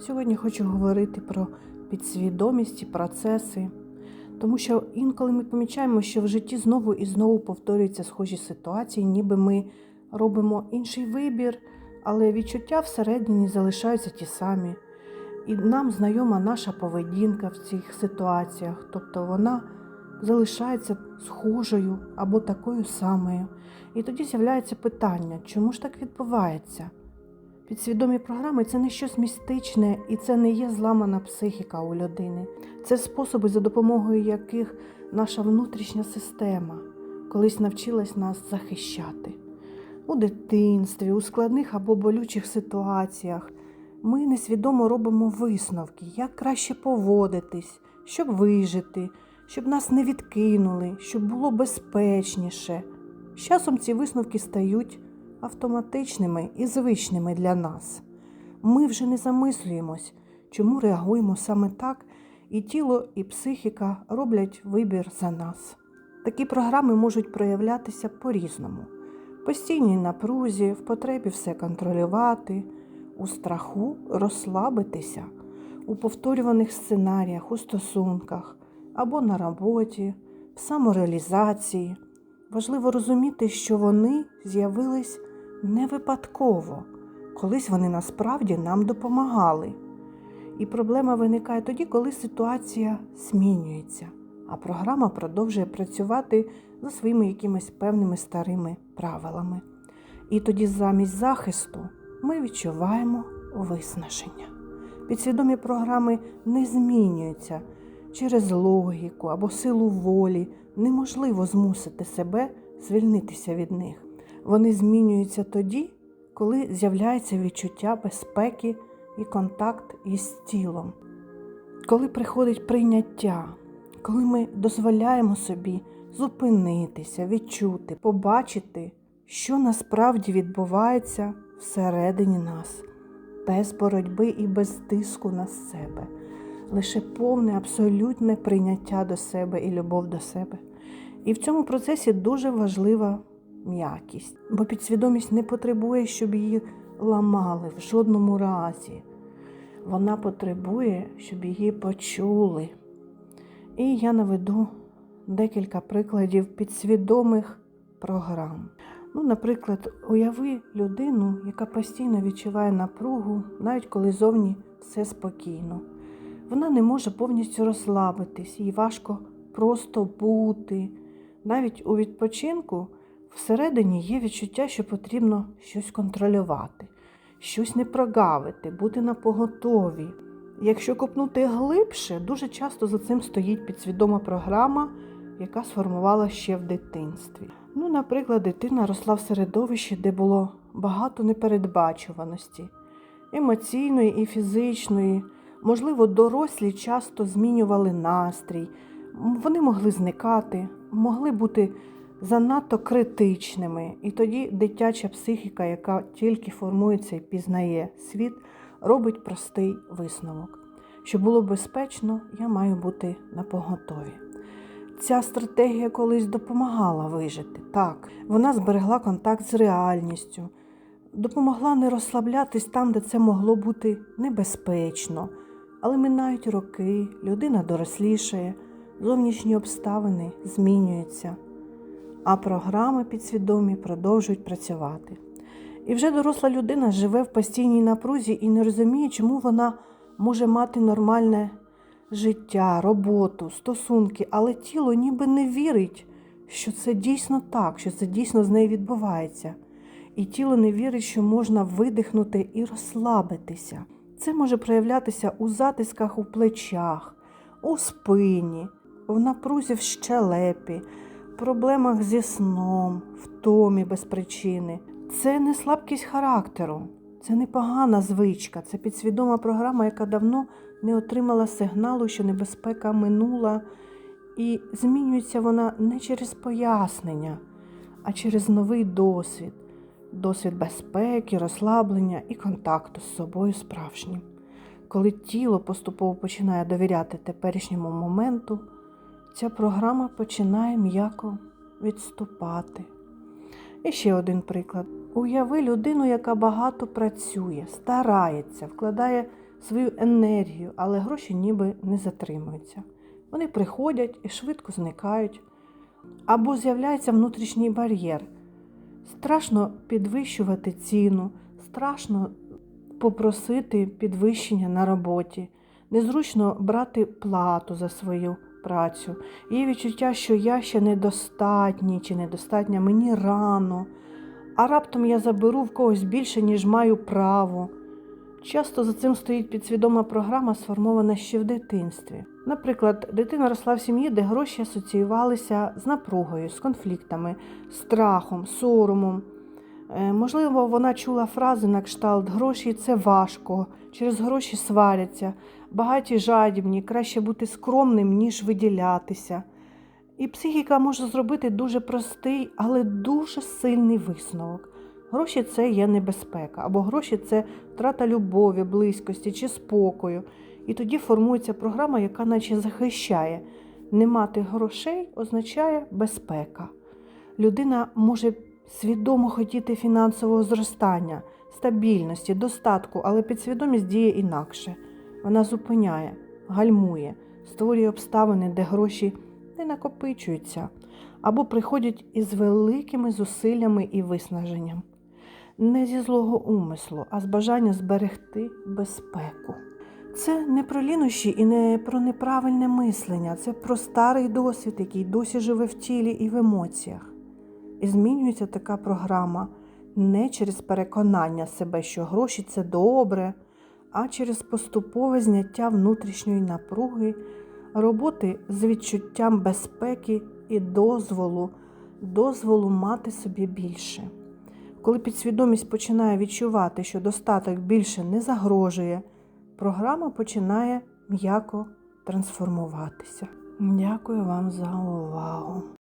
Сьогодні хочу говорити про підсвідомість і процеси, тому що інколи ми помічаємо, що в житті знову і знову повторюються схожі ситуації, ніби ми робимо інший вибір, але відчуття всередині залишаються ті самі. І нам знайома наша поведінка в цих ситуаціях, тобто вона залишається схожою або такою самою. І тоді з'являється питання, чому ж так відбувається? Підсвідомі програми це не щось містичне і це не є зламана психіка у людини. Це способи, за допомогою яких наша внутрішня система колись навчилась нас захищати. У дитинстві, у складних або болючих ситуаціях ми несвідомо робимо висновки, як краще поводитись, щоб вижити, щоб нас не відкинули, щоб було безпечніше. З часом ці висновки стають автоматичними і звичними для нас. Ми вже не замислюємось, чому реагуємо саме так, і тіло, і психіка роблять вибір за нас. Такі програми можуть проявлятися по-різному: постійній напрузі, в потребі все контролювати, у страху розслабитися, у повторюваних сценаріях, у стосунках або на роботі, в самореалізації. Важливо розуміти, що вони з'явились не випадково, колись вони насправді нам допомагали. І проблема виникає тоді, коли ситуація змінюється, а програма продовжує працювати за своїми якимись певними старими правилами. І тоді замість захисту ми відчуваємо виснаження. Підсвідомі програми не змінюються через логіку або силу волі. Неможливо змусити себе звільнитися від них. Вони змінюються тоді, коли з'являється відчуття безпеки і контакт із тілом, коли приходить прийняття, коли ми дозволяємо собі зупинитися, відчути, побачити, що насправді відбувається всередині нас, без боротьби і без тиску на себе, лише повне абсолютне прийняття до себе і любов до себе. І в цьому процесі дуже важлива м'якість, бо підсвідомість не потребує, щоб її ламали в жодному разі. Вона потребує, щоб її почули. І я наведу декілька прикладів підсвідомих програм. Ну, наприклад, уяви людину, яка постійно відчуває напругу, навіть коли зовні все спокійно. Вона не може повністю розслабитись, їй важко просто бути. Навіть у відпочинку всередині є відчуття, що потрібно щось контролювати, щось не прогавити, бути на поготові. Якщо копнути глибше, дуже часто за цим стоїть підсвідома програма, яка сформувала ще в дитинстві. Ну, наприклад, дитина росла в середовищі, де було багато непередбачуваності, емоційної і фізичної. Можливо, дорослі часто змінювали настрій, вони могли зникати, могли бути занадто критичними. І тоді дитяча психіка, яка тільки формується і пізнає світ, робить простий висновок. Щоб було безпечно, я маю бути на поготові. Ця стратегія колись допомагала вижити. Так, вона зберегла контакт з реальністю, допомогла не розслаблятись там, де це могло бути небезпечно. Але минають роки, людина дорослішає, зовнішні обставини змінюються, а програми підсвідомі продовжують працювати. І вже доросла людина живе в постійній напрузі і не розуміє, чому вона може мати нормальне життя, роботу, стосунки, але тіло ніби не вірить, що це дійсно так, що це дійсно з нею відбувається. І тіло не вірить, що можна видихнути і розслабитися. Це може проявлятися у затисках у плечах, у спині, в напрузі в щелепі, проблемах зі сном, втомі без причини. Це не слабкість характеру, це не погана звичка, це підсвідома програма, яка давно не отримала сигналу, що небезпека минула, і змінюється вона не через пояснення, а через новий досвід досвід безпеки, розслаблення і контакту з собою справжнім. Коли тіло поступово починає довіряти теперішньому моменту, ця програма починає м'яко відступати. І ще один приклад. Уяви людину, яка багато працює, старається, вкладає свою енергію, але гроші ніби не затримуються. Вони приходять і швидко зникають. Або з'являється внутрішній бар'єр. Страшно підвищувати ціну, страшно попросити підвищення на роботі, незручно брати плату за свою працю. Є відчуття, що я ще недостатній чи недостатня, мені рано, а раптом я заберу в когось більше, ніж маю право. Часто за цим стоїть підсвідома програма, сформована ще в дитинстві. Наприклад, дитина росла в сім'ї, де гроші асоціювалися з напругою, з конфліктами, страхом, соромом. Е, Можливо, вона чула фрази на кшталт гроші це важко, через гроші сваряться, багаті жадібні, краще бути скромним, ніж виділятися. І психіка може зробити дуже простий, але дуже сильний висновок. Гроші це є небезпека, або гроші це втрата любові, близькості чи спокою. І тоді формується програма, яка наче захищає. Не мати грошей означає безпека. Людина може свідомо хотіти фінансового зростання, стабільності, достатку, але підсвідомість діє інакше. Вона зупиняє, гальмує, створює обставини, де гроші не накопичуються або приходять із великими зусиллями і виснаженням. Не зі злого умислу, а з бажання зберегти безпеку. Це не про лінощі і не про неправильне мислення, це про старий досвід, який досі живе в тілі і в емоціях. І змінюється така програма не через переконання себе, що гроші це добре, а через поступове зняття внутрішньої напруги, роботи з відчуттям безпеки і дозволу, дозволу мати собі більше. Коли підсвідомість починає відчувати, що достаток більше не загрожує, програма починає м'яко трансформуватися. Дякую вам за увагу.